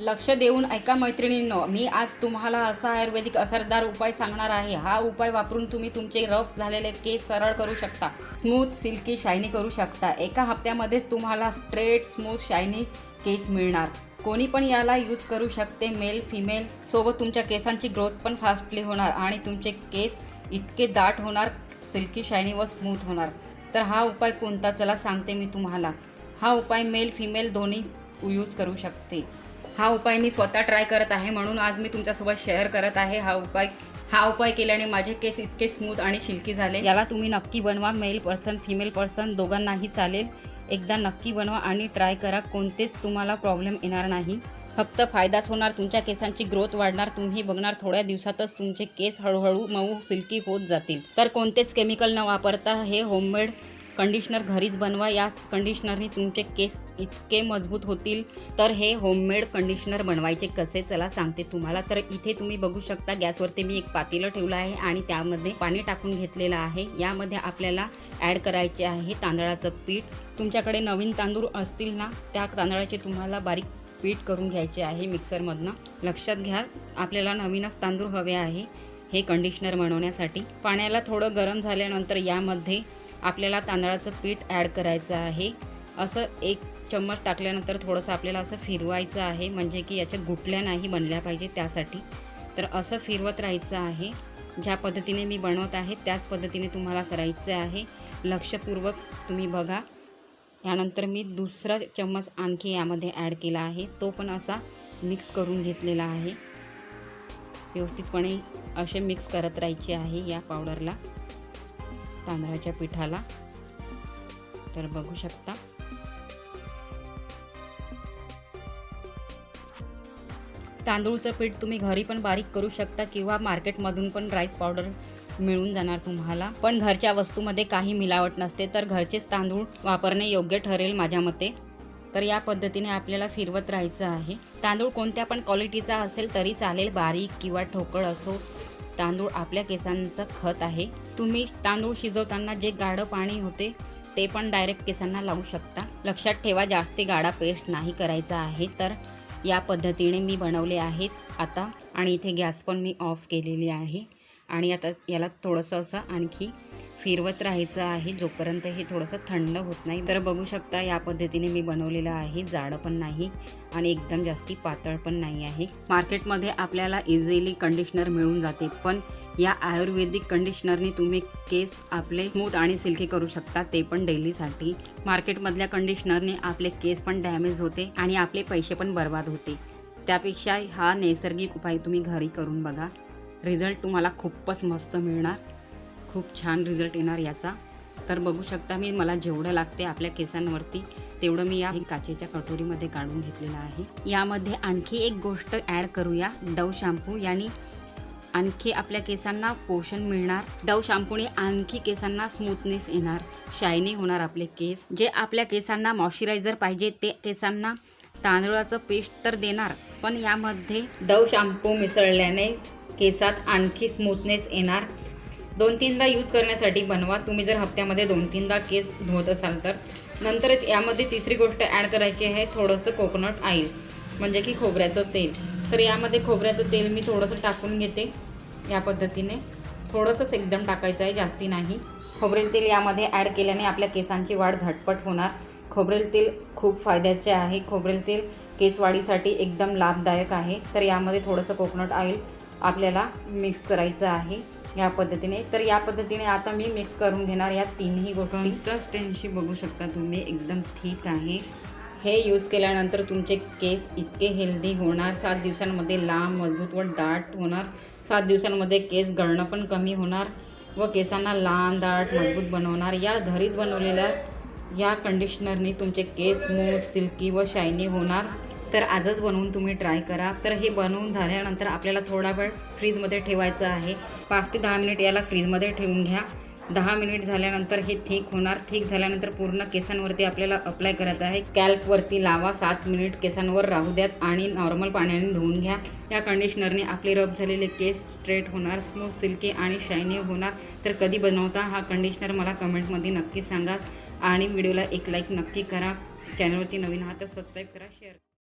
लक्ष देऊन ऐका मैत्रिणींनो मी आज तुम्हाला असा आयुर्वेदिक असरदार उपाय सांगणार आहे. हा उपाय वापरून तुम्ही तुमचे रफ झालेले केस सरळ करू शकता. स्मूथ सिल्की शायनी करू शकता. एका हप्त्यामध्येच तुम्हाला स्ट्रेट स्मूथ शायनी केस मिळणार. कोणी पण याला यूज करू शकते मेल फिमेल. सोबत तुमच्या केसांची ग्रोथ पण फास्टली होणार आणि तुमचे केस इतके दाट होणार सिल्की शायनी व स्मूथ होणार. तर हा उपाय कोणता? चला सांगते मी तुम्हाला. हा उपाय मेल फिमेल दोन्ही यूज करू शकते. हा उपाय मी स्वतः ट्राय करत आहे म्हणून आज मी तुमच्यासोबत शेअर करत आहे. हा उपाय हा उपाय केल्याने माझे केस इतके स्मूथ आणि शिल्की झाले. याला तुम्ही नक्की बनवा. मेल पर्सन फिमेल पर्सन दोघांनाही चालेल. एकदा नक्की बनवा आणि ट्राय करा. कोणतेच तुम्हाला प्रॉब्लेम येणार नाही. फक्त फायदाच होणार. तुमच्या केसांची ग्रोथ वाढणार. तुम्ही बघणार थोड्या दिवसातच तुमचे केस हळूहळू मऊ सिल्की होत जातील. तर कोणतेच केमिकल न वापरता हे होममेड कंडिशनर घरीच बनवा. या कंडिशनरने तुमचे केस इतके मजबूत होतील. तर हे होममेड कंडिशनर बनवायचे कसे? चला सांगते तुम्हाला. तर इथे तुम्ही बघू शकता गॅसवरती मी एक पातेलं ठेवलं आहे आणि त्यामध्ये पाणी टाकून घेतलेलं आहे. यामध्ये आपल्याला ॲड करायचे आहे तांदळाचं पीठ. तुमच्याकडे नवीन तांदूळ असतील ना त्या तांदळाचे तुम्हाला बारीक पीठ करून घ्यायचे आहे मिक्सरमधनं. लक्षात घ्या आपल्याला नवीनच तांदूळ हवे आहे हे कंडिशनर बनवण्यासाठी. पाण्याला थोडं गरम झाल्यानंतर यामध्ये आपल्याला तांदळाचं पीठ ॲड करायचं आहे. असं एक चम्मच टाकल्यानंतर थोडंसं आपल्याला असं फिरवायचं आहे म्हणजे की याच्या गुटल्या नाही बनल्या पाहिजे त्यासाठी. तर असं फिरवत राहायचं आहे. ज्या पद्धतीने मी बनवत आहे त्याच पद्धतीने तुम्हाला करायचं आहे. लक्षपूर्वक तुम्ही बघा. यानंतर मी दुसरा चम्मच आणखी यामध्ये ॲड केला आहे. तो पण असा मिक्स करून घेतलेला आहे. व्यवस्थितपणे असे मिक्स करत राहायचे आहे या पावडरला तांदळाच्या पिठाला. तर बघू शकता. तांदूळचं पीठ तुम्ही घरी पण बारीक करू शकता किंवा मार्केटमधून पण राईस पावडर मिळून जाणार तुम्हाला. पण घरच्या वस्तूमध्ये काही मिलावट नसते तर घरचेच तांदूळ वापरणे योग्य ठरेल माझ्या मते. तर या पद्धतीने आपल्याला फिरवत राहायचं आहे. तांदूळ कोणत्या पण क्वालिटीचा असेल तरी चालेल बारीक किंवा ठोकळ असो. तांदूळ आपल्या केसांचं खत आहे. तुम्ही तांदूळ शिजवताना जे गाढं पाणी होते ते पण डायरेक्ट केसांना लावू शकता. लक्षात ठेवा जास्ती गाढा पेस्ट नाही करायचा आहे. तर या पद्धतीने मी बनवले आहेत आता. आणि इथे गॅस पण मी ऑफ केलेली आहे. आणि आता याला थोडंसं असं आणखी फिरवत राहायचं आहे जोपर्यंत हे थोडंसं थंड होत नाही. तर बघू शकता या पद्धतीने मी बनवलेलं आहे. जाडं पण नाही आणि एकदम जास्ती पातळ पण नाही आहे. मार्केटमध्ये आपल्याला इझिली कंडिशनर मिळून जाते. पण या आयुर्वेदिक कंडिशनरने तुम्ही केस आपले स्मूथ आणि सिल्की करू शकता ते पण डेलीसाठी मार्केटमधल्या कंडिशनरने आपले केस पण डॅमेज होते आणि आपले पैसे पण बर्बाद होते. त्यापेक्षा हा नैसर्गिक उपाय तुम्ही घरी करून बघा. रिझल्ट तुम्हाला खूपच मस्त मिळणार. खूप छान रिझल्ट येणार याचा. तर बघू शकता मी मला जेवढं लागते आपल्या केसांवरती तेवढं मी या काचेच्या कटोरीमध्ये काढून घेतलेलं आहे. यामध्ये आणखी एक गोष्ट ॲड करूया डव शॅम्पू याने आणखी आपल्या केसांना पोषण मिळणार. डव शॅम्पूने आणखी केसांना स्मूथनेस येणार शायनी होणार आपले केस. जे आपल्या केसांना मॉइश्चरायझर पाहिजे ते केसांना तांदळाचं पेस्ट तर देणार पण यामध्ये डव शॅम्पू मिसळल्याने केसात आणखी स्मूथनेस येणार. दोन तीनदा यूज करण्यासाठी बनवा. तुम्ही जर हप्त्यामध्ये दोन तीनदा केस धुवत असाल तर. नंतरच यामध्ये तिसरी गोष्ट ॲड करायची आहे थोडंसं कोकोनट ऑइल म्हणजे की खोबऱ्याचं तेल. तर यामध्ये खोबऱ्याचं तेल मी थोडंसं टाकून घेते या पद्धतीने. थोडंसंच एकदम टाकायचं आहे जास्ती नाही. खोबरेल तेल यामध्ये ॲड केल्याने आपल्या केसांची वाढ झटपट होणार. खोबरेल तेल खूप फायद्याचे आहे. खोबरेल तेल केसवाढीसाठी एकदम लाभदायक आहे. तर यामध्ये थोडंसं कोकोनट ऑइल आपल्याला मिक्स करायचं आहे. या पद्धतीने. तर या पद्धतीने आता मी मिक्स करून घेणार या तिन्ही गोष्टी. स्टेनशी बघू शकता तुम्ही एकदम ठीक आहे. हे यूज केल्यानंतर तुमचे केस इतके हेल्दी होणार. सात दिवसांमध्ये लांब मजबूत व दाट होणार. सात दिवसांमध्ये केस गळणं पण कमी होणार व केसांना लांब दाट मजबूत बनवणार. या घरीच बनवलेल्या या कंडिशनरने तुमचे केस स्मूथ सिल्की व शायनी होणार. तर आजच बनवून तुम्ही ट्राय करा. तर हे बनवून झाल्यानंतर आपल्याला थोडा वेळ फ्रीजमध्ये ठेवायचं आहे. पाच ते दहा मिनिट याला फ्रीजमध्ये ठेवून घ्या. दहा मिनिट झाल्यानंतर हे थिक होणार. थिक झाल्यानंतर पूर्ण केसांवरती आपल्याला अप्लाय करायचं आहे. स्कॅल्पवरती लावा सात मिनिट केसांवर राहू द्यात आणि नॉर्मल पाण्याने धुवून घ्या. या कंडिशनरने आपले रब झालेले केस स्ट्रेट होणार स्मूथ सिल्की आणि शायनी होणार. तर कधी बनवता हा कंडिशनर मला कमेंटमध्ये नक्की सांगा. आणि व्हिडिओला एक लाईक नक्की करा. चॅनलवरती नवीन आहात तर सबस्क्राईब करा शेअर